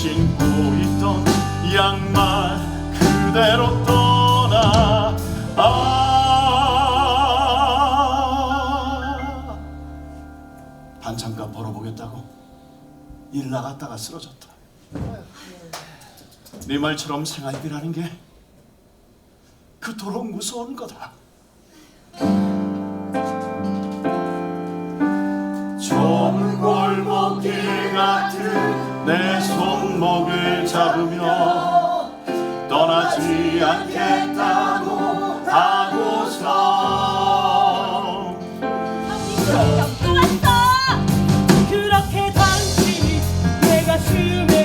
신고 있던 양말 그대로 떠나. 아. 반찬값 벌어보겠다고 일 나갔다가 쓰러졌다. 네 말처럼 생활비라는 게 그토록 무서운 거다. 좁은 골목길 같은 내 손 목을 잡으며 떠나지 않겠다고 하고서 그렇게 당신이 내 가슴에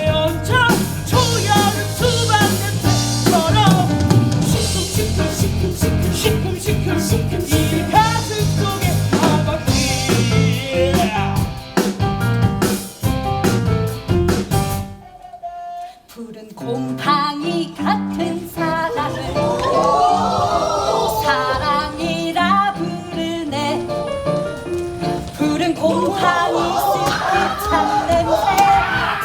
푸른 곰팡이 같은 사랑을 또 사랑이라 부르네. 푸른 곰팡이 습득한 냄새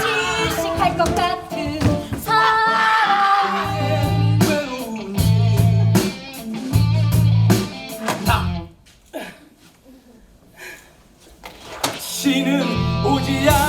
질식할 것 같은 사랑은 신은 오지 않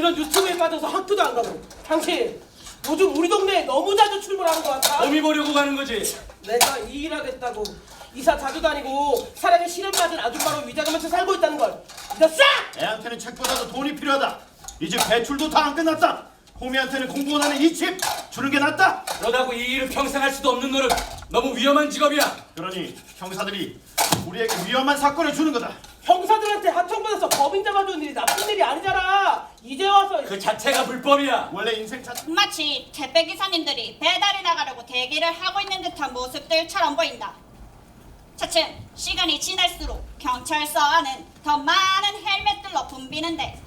그런 유튜브에 빠져서 학교도 안 가고. 당신 요즘 우리 동네에 너무 자주 출몰하는 것 같아. 범이 보려고 가는 거지. 내가 이 일하겠다고. 이사 자주 다니고 사랑에 실현받은 아줌마로 위장하면서 살고 있다는 걸 믿었어? 애한테는 책보다도 돈이 필요하다. 이집 배출도 다 안 끝났다. 호미한테는 공부 원 하는 이 집 주는 게 낫다. 그러다고 이 일을 평생 할 수도 없는 노릇 너무 위험한 직업이야. 그러니 형사들이 우리에게 위험한 사건을 주는 거다 형사들한테 하청받아서 법인 잡아주는 일이 나쁜 일이 아니잖아. 이제 와서 그 자체가 불법이야. 원래 인생 차 마치 택배 기사님들이 배달이 나가려고 대기를 하고 있는 듯한 모습들처럼 보인다. 차츰 시간이 지날수록 경찰서 안은 더 많은 헬멧들로 붐비는데.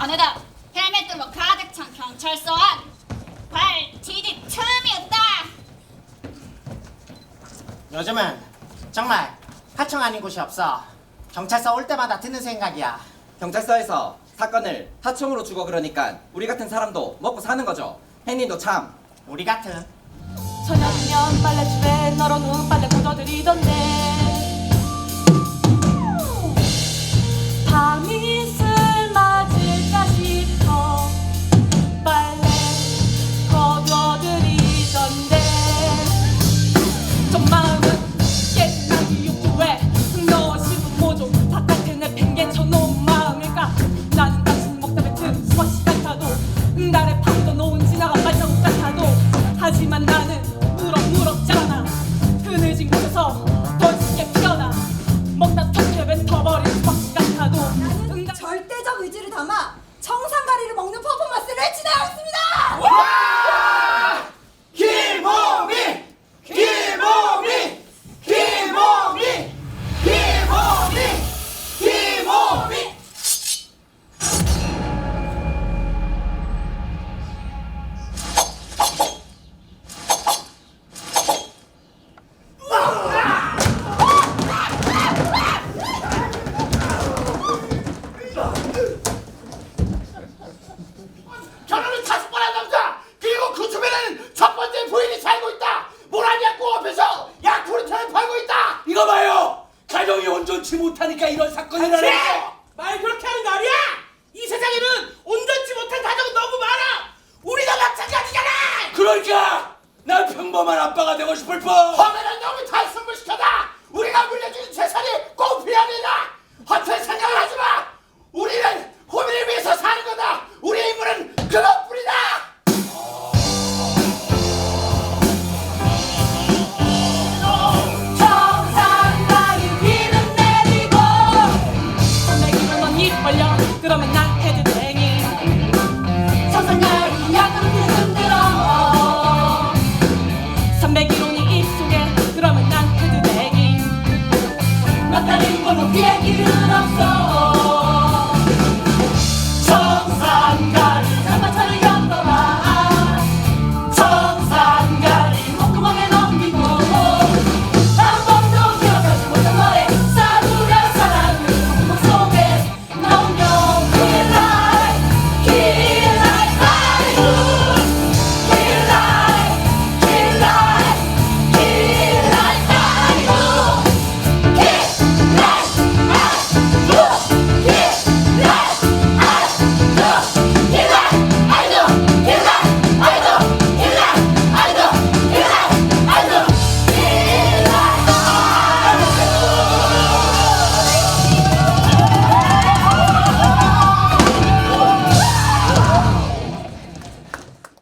어느덧 헬멧들로 가득 찬 경찰서 안 발 디딜 틈이 없다. 요즘은 정말 하청 아닌 곳이 없어. 경찰서 올 때마다 드는 생각이야. 경찰서에서 사건을 하청으로 주고 그러니까 우리 같은 사람도 먹고 사는 거죠. 혜님도 참 우리 같은 저녁이면 빨래집에 널어놓은 빨래 묻어들이던데 아, 네. 그렇게! 말 그렇게 하는 거 아니야! 이 세상에는 온전치 못한 가정은 너무 많아! 우리도 마찬가지잖아! 그러니까! 난 평범한 아빠가 되고 싶을 뿐! 화면은 너무 단순물시켜다! 우리가 물려주는 재산이 꼭 필요합니다! 그러면 나 해도 되니? 선선열이 야금히 흔들어. 301호니 입속에 그러면 난 해도 되니? 맞다는 걸로 비행기는 없어.